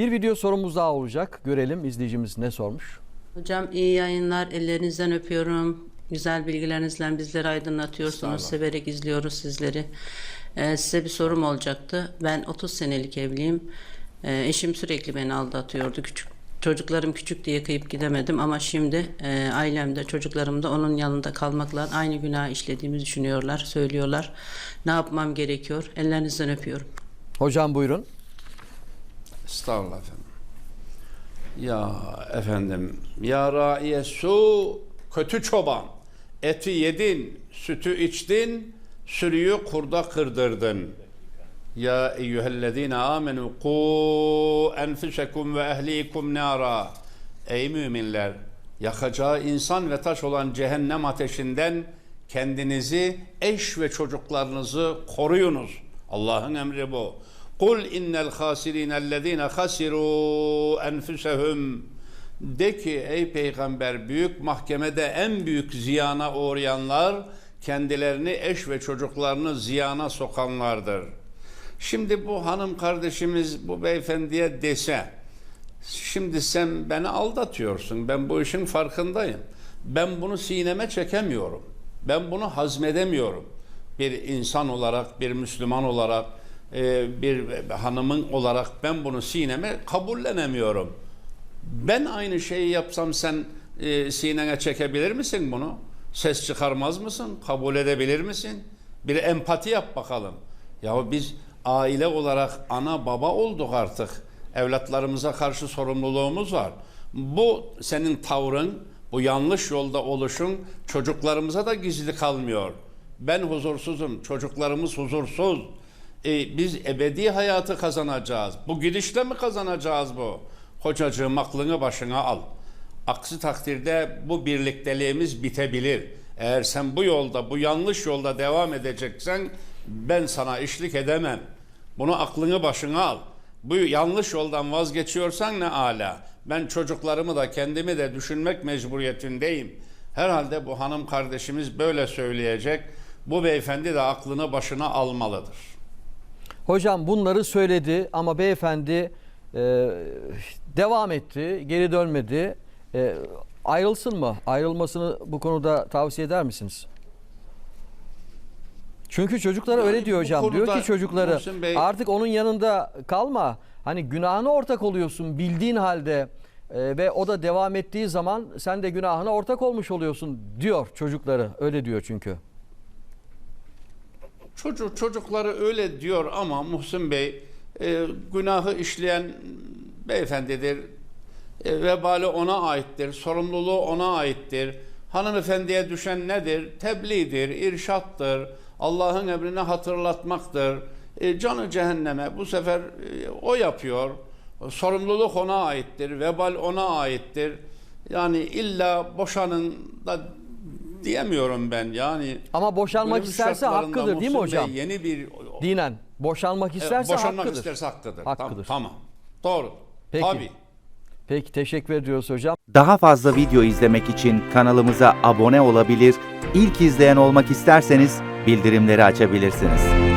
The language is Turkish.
Bir video sorumuz daha olacak. Görelim izleyicimiz ne sormuş. Hocam iyi yayınlar. Ellerinizden öpüyorum. Güzel bilgilerinizle bizleri aydınlatıyorsunuz. Severek izliyoruz sizleri. Ee, size bir sorum olacaktı. Ben 30 senelik evliyim. Ee, eşim sürekli beni aldatıyordu. Küçük Çocuklarım küçük diye kıyıp gidemedim ama şimdi e, ailemde, çocuklarım da onun yanında kalmakla aynı günah işlediğimi düşünüyorlar, söylüyorlar. Ne yapmam gerekiyor? Ellerinizden öpüyorum. Hocam buyurun. Estağfurullah efendim. Ya efendim, ya raiye su, kötü çoban. Eti yedin, sütü içtin, sürüyü kurda kırdırdın. Ya eyyühellezine amenu ku enfusekum ve ehlikum nara. Ey müminler, yakacağı insan ve taş olan cehennem ateşinden kendinizi, eş ve çocuklarınızı koruyunuz. Allah'ın emri bu. Kul innel hasirinellezine hasiru enfusehum. De ki ey peygamber büyük mahkemede en büyük ziyana uğrayanlar kendilerini eş ve çocuklarını ziyana sokanlardır. Şimdi bu hanım kardeşimiz bu beyefendiye dese Şimdi sen beni aldatıyorsun. Ben bu işin farkındayım. Ben bunu sineme çekemiyorum. Ben bunu hazmedemiyorum. Bir insan olarak, bir Müslüman olarak, e, bir hanımın olarak ben bunu sineme kabullenemiyorum. Ben aynı şeyi yapsam sen e, sinene çekebilir misin bunu? Ses çıkarmaz mısın? Kabul edebilir misin? Bir empati yap bakalım. Ya biz aile olarak ana baba olduk artık. Evlatlarımıza karşı sorumluluğumuz var. Bu senin tavrın, bu yanlış yolda oluşun çocuklarımıza da gizli kalmıyor. Ben huzursuzum, çocuklarımız huzursuz. E, biz ebedi hayatı kazanacağız. Bu gidişle mi kazanacağız bu? Kocacığım aklını başına al. Aksi takdirde bu birlikteliğimiz bitebilir. Eğer sen bu yolda, bu yanlış yolda devam edeceksen ben sana işlik edemem. Bunu aklını başına al. Bu yanlış yoldan vazgeçiyorsan ne ala. Ben çocuklarımı da kendimi de düşünmek mecburiyetindeyim. Herhalde bu hanım kardeşimiz böyle söyleyecek. Bu beyefendi de aklını başına almalıdır. Hocam bunları söyledi ama beyefendi e, devam etti, geri dönmedi. E, ayrılsın mı? Ayrılmasını bu konuda tavsiye eder misiniz? Çünkü çocuklara Yani öyle diyor hocam. Diyor ki çocukları Bey- artık onun yanında kalma. Hani günahına ortak oluyorsun bildiğin halde e, ve o da devam ettiği zaman sen de günahına ortak olmuş oluyorsun diyor çocukları. Öyle diyor çünkü. Çocuk çocukları öyle diyor ama Muhsin Bey e, günahı işleyen beyefendidir. E, vebali ona aittir, sorumluluğu ona aittir. Hanımefendiye düşen nedir? Tebliğdir, irşattır, Allah'ın emrini hatırlatmaktır. E, canı cehenneme bu sefer e, o yapıyor. Sorumluluk ona aittir, vebal ona aittir. Yani illa boşanın da diyemiyorum ben yani. Ama boşanmak isterse hakkıdır değil mi Muhsin Bey hocam? Yeni bir Dinen boşanmak isterse boşanmak hakkıdır. isterse hakkıdır. Hakkıdır. Tamam. tamam. Doğru. Peki. Tabii. Peki teşekkür ediyoruz hocam. Daha fazla video izlemek için kanalımıza abone olabilir, ilk izleyen olmak isterseniz bildirimleri açabilirsiniz.